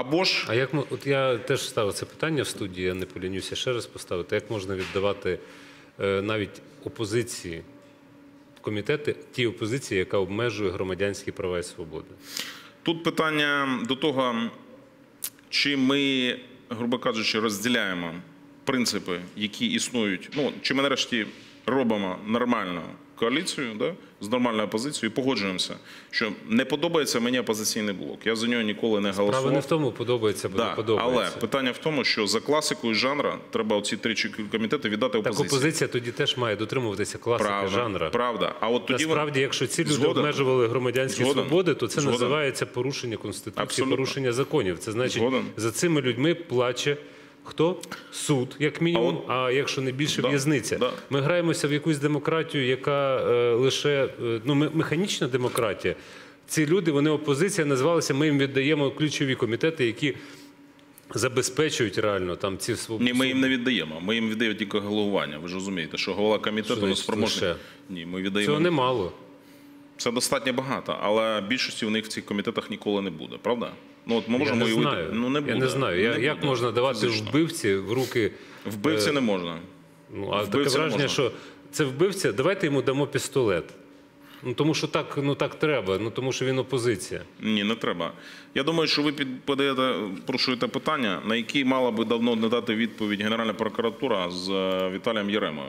Або ж А як от я теж ставив це питання в студії, я не полінюся ще раз поставити. Як можна віддавати е, навіть опозиції комітети, тій опозиції, яка обмежує громадянські права і свободи? тут питання до того, чи ми, грубо кажучи, розділяємо принципи, які існують. Ну, чи ми нарешті робимо нормальну коаліцію да, з нормальною опозицією і погоджуємося, що не подобається мені опозиційний блок. Я за нього ніколи не голосував. Справа не в тому, подобається або не подобається. але питання в тому, що за класикою жанра треба оці три комітети віддати Так опозиція тоді теж має дотримуватися класики Правда, жанра. правда. А от тоді Насправді, якщо ці люди Згоден. обмежували громадянські Згоден. свободи, то це Згоден. називається порушення конституції, Абсолютно. порушення законів. Це значить, Згоден. за цими людьми плаче. Хто? Суд, як мінімум, А а, якщо не більше Да, в'язниця. да. Ми граємося в якусь демократію, яка е, лише е, ну, ме- механічна демократія. Ці люди, вони опозиція, називалися, ми їм віддаємо ключові комітети, які забезпечують реально там ці свободи. Ні, ми їм не віддаємо. Ми їм віддаємо тільки головування. Ви ж розумієте, що голова комітету Що не спроможний. Ні, ми віддаємо. Цього немало. Це достатньо багато, але більшості у них в цих комітетах ніколи не буде, правда? Ну от ми Я можемо не знаю. Ну не буде. Я не знаю. Я, Не як буде можна давати фізично. вбивці в руки. Вбивці не можна. Ну, а Вбивці таке враження, що це вбивця, давайте йому дамо пістолет. Ну тому що так, ну так треба, ну тому що він опозиція. Ні, не треба. Я думаю, що ви подаєте, порушуєте питання, на які мала би давно не дати відповідь Генеральна прокуратура з е, Віталієм Єремою.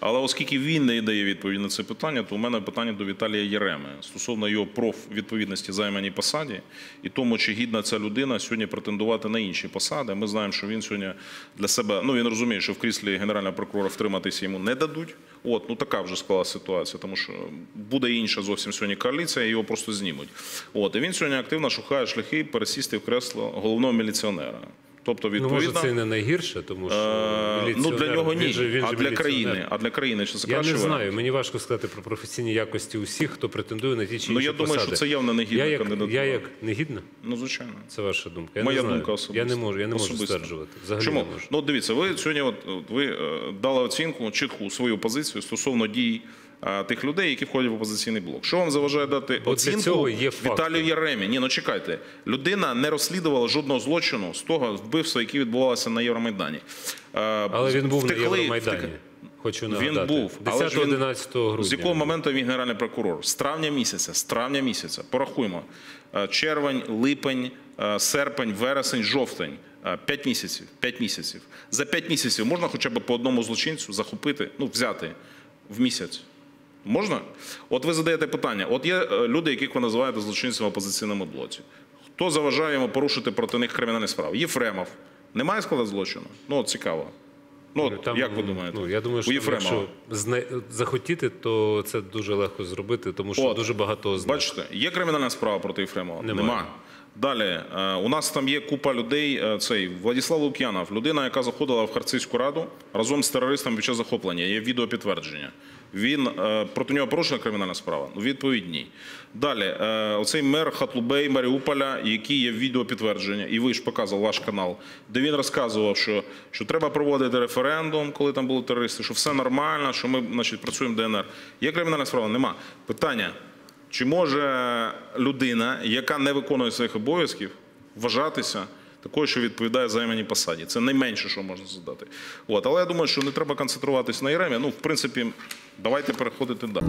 Але оскільки він не дає відповідь на це питання, то у мене питання до Віталія Єреми стосовно його профвідповідності займаній посаді і тому, чи гідна ця людина сьогодні претендувати на інші посади. Ми знаємо, що він сьогодні для себе, ну він розуміє, що в кріслі Генерального прокурора втриматися йому не дадуть. От, ну така вже склала ситуація, тому що буде інша зовсім сьогодні коаліція, його просто знімуть. От, і він сьогодні активно шукає шляхи пересісти в кресло головного міліціонера. Тобто, Ну може це не найгірше, тому що е, ну для нього ні, він же- він а для країни, а для країни чи це Я не знаю. Мені важко сказати про професійні якості усіх, хто претендує на ті чи інші Ну я думаю, посади. що це явно не я кандидатура. я як негідна? Ну звичайно. Це ваша думка. Я Моя не знаю. думка особиста. Я не можу, я не можу стверджувати. Взагалі Чому? не можу. Ну дивіться, ви сьогодні от, ви е, дали оцінку чітку свою позицію стосовно дій тих людей, які входять в опозиційний блок. Що вам заважає дати оцінку цього є. Віталію Яремі? Ні, ну чекайте. Людина не розслідувала жодного злочину з того вбивства, яке відбувалося на Євромайдані. Е, Але він був на втекли- Євромайдані. втекли- Хочу Він був, але ж 10-11 грудня. З якого моменту він генеральний прокурор? З травня місяця, з травня місяця. Порахуємо. Е, Червень, липень, е, серпень, вересень, жовтень. Е, П'ять місяців. П'ять місяців. За п'ять місяців можна хоча б по одному злочинцю захопити, ну, взяти в місяць. Можна? От ви задаєте питання. От є е, люди, яких ви називаєте злочинцями в опозиційному блоці. Хто заважає йому порушити проти них кримінальні справи? Єфремов. Немає складу злочину? Ну, от цікаво. Ну, от, Там, як ви думаєте? Ну, я думаю, що Єфремова. якщо зна... захотіти, то це дуже легко зробити, тому що От. дуже багато ознак. Бачите, є кримінальна справа проти Єфремова? Немає. Нема. Далі, е, у нас там є купа людей. е, Цей Владислав Лук'янов, людина, яка заходила в Харцизьку раду разом з терористами під час захоплення. Є відеопідтвердження. Він е, проти нього порушена кримінальна справа? Ну, Відповідь ні. Далі, оцей мер Хатлубей Маріуполя, який є відеопідтвердження, і ви ж показував ваш канал, де він розказував, що, що треба проводити референдум, коли там були терористи, що все нормально, що ми значить, працюємо ДНР. Є кримінальна справа? Нема. Питання. Чи може людина, яка не виконує своїх обов'язків, вважатися такою, що відповідає займаній посаді? Це найменше, що можна задати. От. Але я думаю, що не треба концентруватись на Єремі. Ну, в принципі, давайте переходити далі.